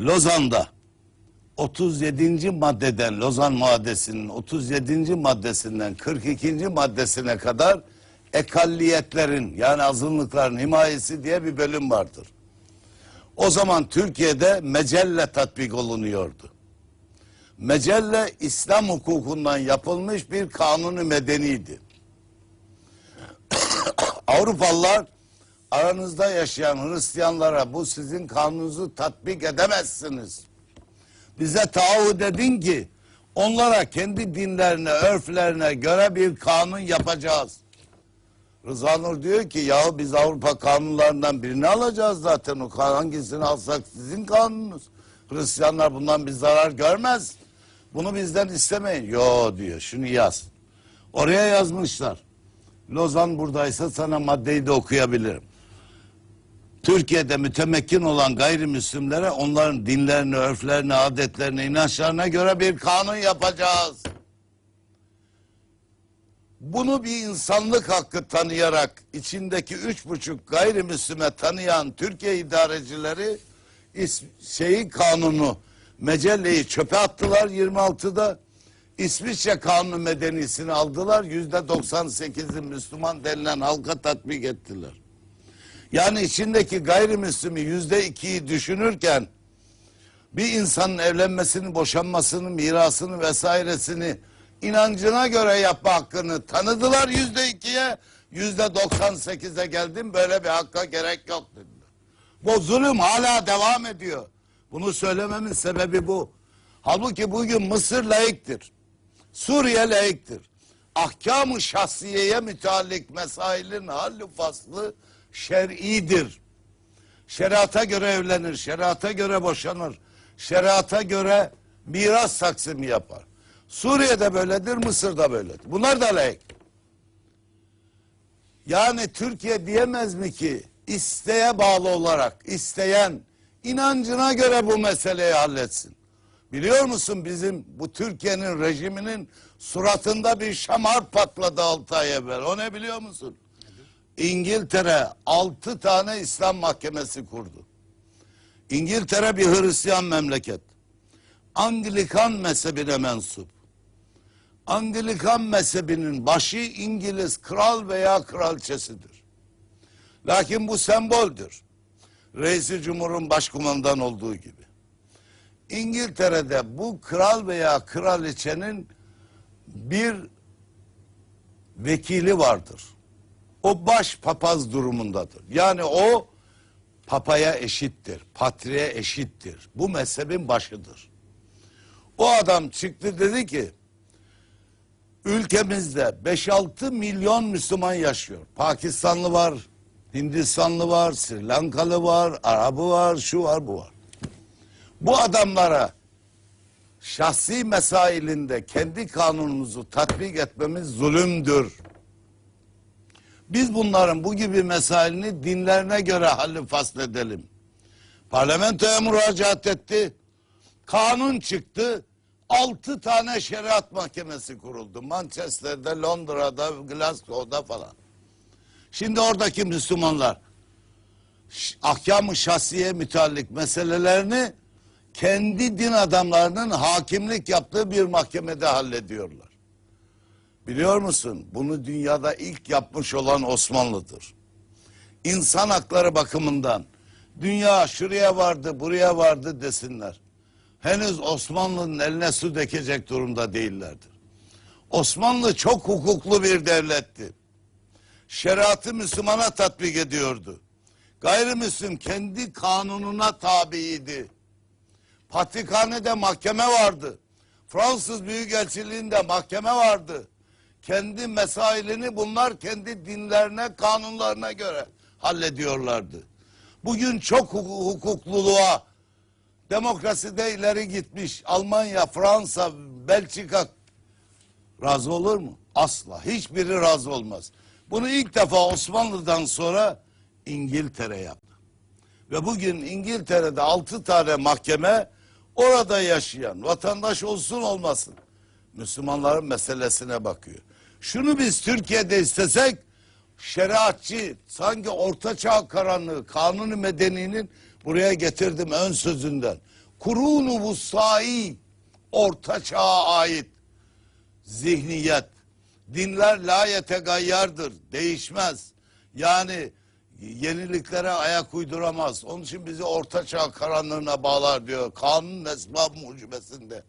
Lozan'da 37. maddeden Lozan Muadesi'nin 37. maddesinden 42. maddesine kadar ekalliyetlerin yani azınlıkların himayesi diye bir bölüm vardır. O zaman Türkiye'de mecelle tatbik olunuyordu. Mecelle İslam hukukundan yapılmış bir kanunu medeniydi. Avrupalılar aranızda yaşayan Hristiyanlara bu sizin kanununuzu tatbik edemezsiniz. Bize taahhüt edin ki onlara kendi dinlerine, örflerine göre bir kanun yapacağız. Rıza Nur diyor ki yahu biz Avrupa kanunlarından birini alacağız zaten. O hangisini alsak sizin kanununuz. Hristiyanlar bundan bir zarar görmez. Bunu bizden istemeyin. Yo diyor şunu yaz. Oraya yazmışlar. Lozan buradaysa sana maddeyi de okuyabilirim. Türkiye'de mütemekkin olan gayrimüslimlere onların dinlerini, örflerini, adetlerini, inançlarına göre bir kanun yapacağız. Bunu bir insanlık hakkı tanıyarak içindeki üç buçuk gayrimüslime tanıyan Türkiye idarecileri şeyi kanunu mecelleyi çöpe attılar 26'da. İsviçre kanunu medenisini aldılar. Yüzde 98'i Müslüman denilen halka tatbik ettiler. Yani içindeki gayrimüslimi yüzde ikiyi düşünürken bir insanın evlenmesini, boşanmasını, mirasını vesairesini inancına göre yapma hakkını tanıdılar yüzde ikiye. Yüzde 98'e geldim böyle bir hakka gerek yok dediler. Bu zulüm hala devam ediyor. Bunu söylememin sebebi bu. Halbuki bugün Mısır layıktır. Suriye layıktır. Ahkam-ı şahsiyeye müteallik mesailin halli faslı şer'idir. Şeriata göre evlenir, şeriata göre boşanır, şeriata göre miras taksimi yapar. Suriye'de böyledir, Mısır'da böyledir. Bunlar da layık. Yani Türkiye diyemez mi ki isteğe bağlı olarak isteyen inancına göre bu meseleyi halletsin. Biliyor musun bizim bu Türkiye'nin rejiminin suratında bir şamar patladı 6 ay evvel. O ne biliyor musun? İngiltere 6 tane İslam mahkemesi kurdu. İngiltere bir Hristiyan memleket. Anglikan mezhebine mensup. Anglikan mezhebinin başı İngiliz kral veya kralçesidir. Lakin bu semboldür. Reisi Cumhur'un başkumandan olduğu gibi. İngiltere'de bu kral veya kraliçenin bir vekili vardır. O baş papaz durumundadır. Yani o papaya eşittir, patriye eşittir. Bu mezhebin başıdır. O adam çıktı dedi ki ülkemizde 5-6 milyon Müslüman yaşıyor. Pakistanlı var, Hindistanlı var, Sri Lankalı var, Arabı var, şu var, bu var. Bu adamlara şahsi mesailinde kendi kanunumuzu tatbik etmemiz zulümdür. Biz bunların bu gibi mesailini dinlerine göre halli fasledelim. Parlamentoya müracaat etti. Kanun çıktı. Altı tane şeriat mahkemesi kuruldu. Manchester'de, Londra'da, Glasgow'da falan. Şimdi oradaki Müslümanlar ahkam-ı şahsiye müteallik meselelerini kendi din adamlarının hakimlik yaptığı bir mahkemede hallediyorlar. Biliyor musun? Bunu dünyada ilk yapmış olan Osmanlı'dır. İnsan hakları bakımından dünya şuraya vardı, buraya vardı desinler. Henüz Osmanlı'nın eline su dökecek durumda değillerdir. Osmanlı çok hukuklu bir devletti. Şeriatı Müslümana tatbik ediyordu. Gayrimüslim kendi kanununa tabiydi. Patrikhanede mahkeme vardı. Fransız Büyükelçiliğinde mahkeme vardı. Kendi mesailini bunlar kendi dinlerine, kanunlarına göre hallediyorlardı. Bugün çok huku- hukukluluğa, demokraside ileri gitmiş Almanya, Fransa, Belçika razı olur mu? Asla. Hiçbiri razı olmaz. Bunu ilk defa Osmanlı'dan sonra İngiltere yaptı. Ve bugün İngiltere'de altı tane mahkeme orada yaşayan vatandaş olsun olmasın Müslümanların meselesine bakıyor. Şunu biz Türkiye'de istesek şeriatçı sanki ortaçağ karanlığı kanunu medeninin buraya getirdim ön sözünden. kurunu vusai orta çağa ait zihniyet. Dinler la yetegayyardır, değişmez. Yani yeniliklere ayak uyduramaz. Onun için bizi orta çağ karanlığına bağlar diyor. Kanun esbab mucibesinde.